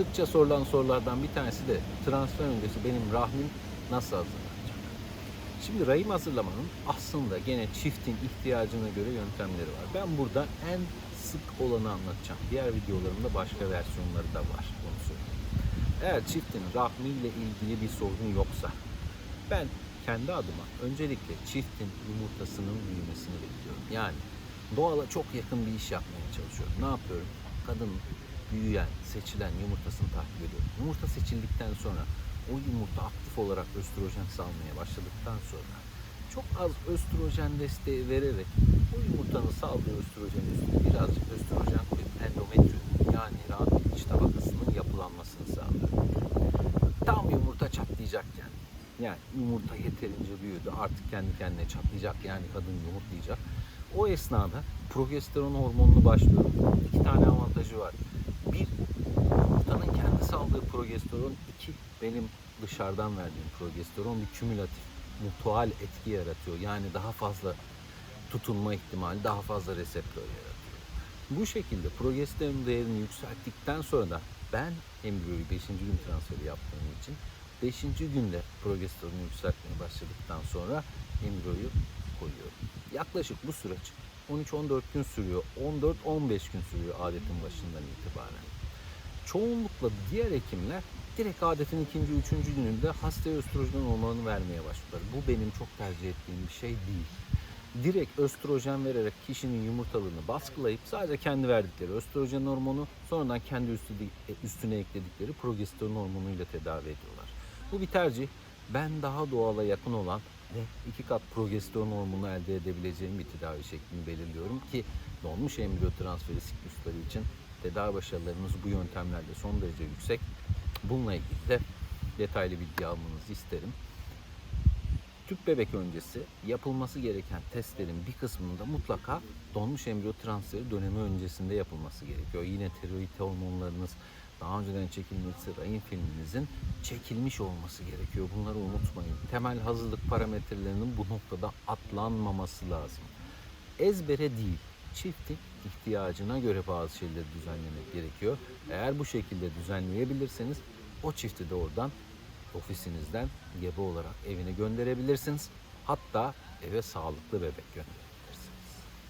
Sıkça sorulan sorulardan bir tanesi de transfer öncesi benim rahmim nasıl hazırlanacak? Şimdi rahim hazırlamanın aslında gene çiftin ihtiyacına göre yöntemleri var. Ben burada en sık olanı anlatacağım. Diğer videolarımda başka versiyonları da var. Onu. Eğer çiftin rahmiyle ilgili bir sorun yoksa ben kendi adıma öncelikle çiftin yumurtasının büyümesini bekliyorum. Yani doğala çok yakın bir iş yapmaya çalışıyorum. Ne yapıyorum? Kadın büyüyen, seçilen yumurtasını takip ediyorum. Yumurta seçildikten sonra o yumurta aktif olarak östrojen salmaya başladıktan sonra çok az östrojen desteği vererek o yumurtanın saldığı östrojen üstüne birazcık östrojen koyup endometrium yani rahmin iç tabakasının yapılanmasını sağlıyorum. Tam yumurta çatlayacakken yani yumurta yeterince büyüdü artık kendi kendine çatlayacak yani kadın yumurtlayacak. O esnada progesteron hormonunu başlıyorum. İki tane avantajı var. Bir, yumurtanın kendi saldığı progesteron. iki benim dışarıdan verdiğim progesteron bir kümülatif, mutual etki yaratıyor. Yani daha fazla tutunma ihtimali, daha fazla reseptör yaratıyor. Bu şekilde progesteron değerini yükselttikten sonra da ben embriyoyu 5. gün transferi yaptığım için 5. günde progesteronu yükseltmeye başladıktan sonra embriyoyu koyuyorum. Yaklaşık bu süreç 13-14 gün sürüyor. 14-15 gün sürüyor adetin başından itibaren. Çoğunlukla diğer hekimler direkt adetin ikinci, üçüncü gününde hastaya östrojen hormonu vermeye başlıyorlar. Bu benim çok tercih ettiğim bir şey değil. Direkt östrojen vererek kişinin yumurtalığını baskılayıp sadece kendi verdikleri östrojen hormonu sonradan kendi üstü, üstüne ekledikleri progesteron hormonuyla tedavi ediyorlar. Bu bir tercih. Ben daha doğala yakın olan ve iki kat progesteron hormonu elde edebileceğim bir tedavi şeklini belirliyorum ki donmuş embriyo transferi siklusları için tedavi başarılarımız bu yöntemlerde son derece yüksek. Bununla ilgili de detaylı bilgi almanızı isterim. Tüp bebek öncesi yapılması gereken testlerin bir kısmında mutlaka donmuş embriyo transferi dönemi öncesinde yapılması gerekiyor. Yine tiroid hormonlarınız, daha önceden çekilmesi rahim filminizin çekilmiş olması gerekiyor. Bunları unutmayın. Temel hazırlık parametrelerinin bu noktada atlanmaması lazım. Ezbere değil, çiftin ihtiyacına göre bazı şeyleri düzenlemek gerekiyor. Eğer bu şekilde düzenleyebilirseniz o çifti de oradan ofisinizden gebe olarak evine gönderebilirsiniz. Hatta eve sağlıklı bebek gönderin.